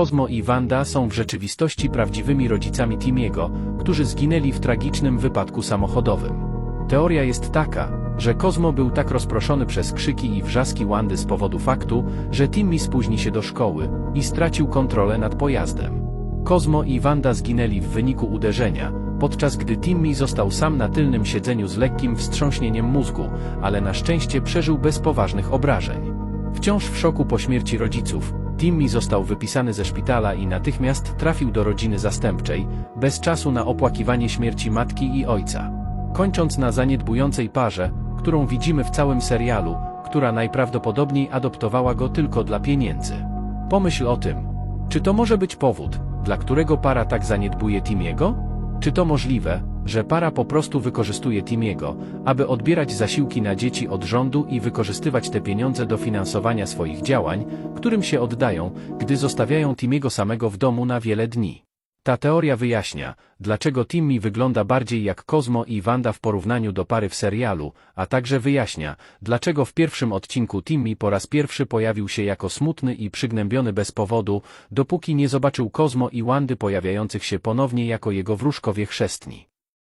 Kozmo i Wanda są w rzeczywistości prawdziwymi rodzicami Timiego, którzy zginęli w tragicznym wypadku samochodowym. Teoria jest taka, że Kozmo był tak rozproszony przez krzyki i wrzaski Wandy z powodu faktu, że Timmy spóźni się do szkoły i stracił kontrolę nad pojazdem. Kozmo i Wanda zginęli w wyniku uderzenia, podczas gdy Timmy został sam na tylnym siedzeniu z lekkim wstrząśnieniem mózgu, ale na szczęście przeżył bez poważnych obrażeń. Wciąż w szoku po śmierci rodziców, Timmy został wypisany ze szpitala i natychmiast trafił do rodziny zastępczej, bez czasu na opłakiwanie śmierci matki i ojca. Kończąc na zaniedbującej parze, którą widzimy w całym serialu, która najprawdopodobniej adoptowała go tylko dla pieniędzy. Pomyśl o tym. Czy to może być powód, dla którego para tak zaniedbuje Timiego? Czy to możliwe, że para po prostu wykorzystuje Timiego, aby odbierać zasiłki na dzieci od rządu i wykorzystywać te pieniądze do finansowania swoich działań, którym się oddają, gdy zostawiają Timiego samego w domu na wiele dni? Ta teoria wyjaśnia, dlaczego Timmy wygląda bardziej jak Kozmo i Wanda w porównaniu do pary w serialu, a także wyjaśnia, dlaczego w pierwszym odcinku Timmy po raz pierwszy pojawił się jako smutny i przygnębiony bez powodu, dopóki nie zobaczył Kozmo i Wandy pojawiających się ponownie jako jego wróżkowie chrzestni.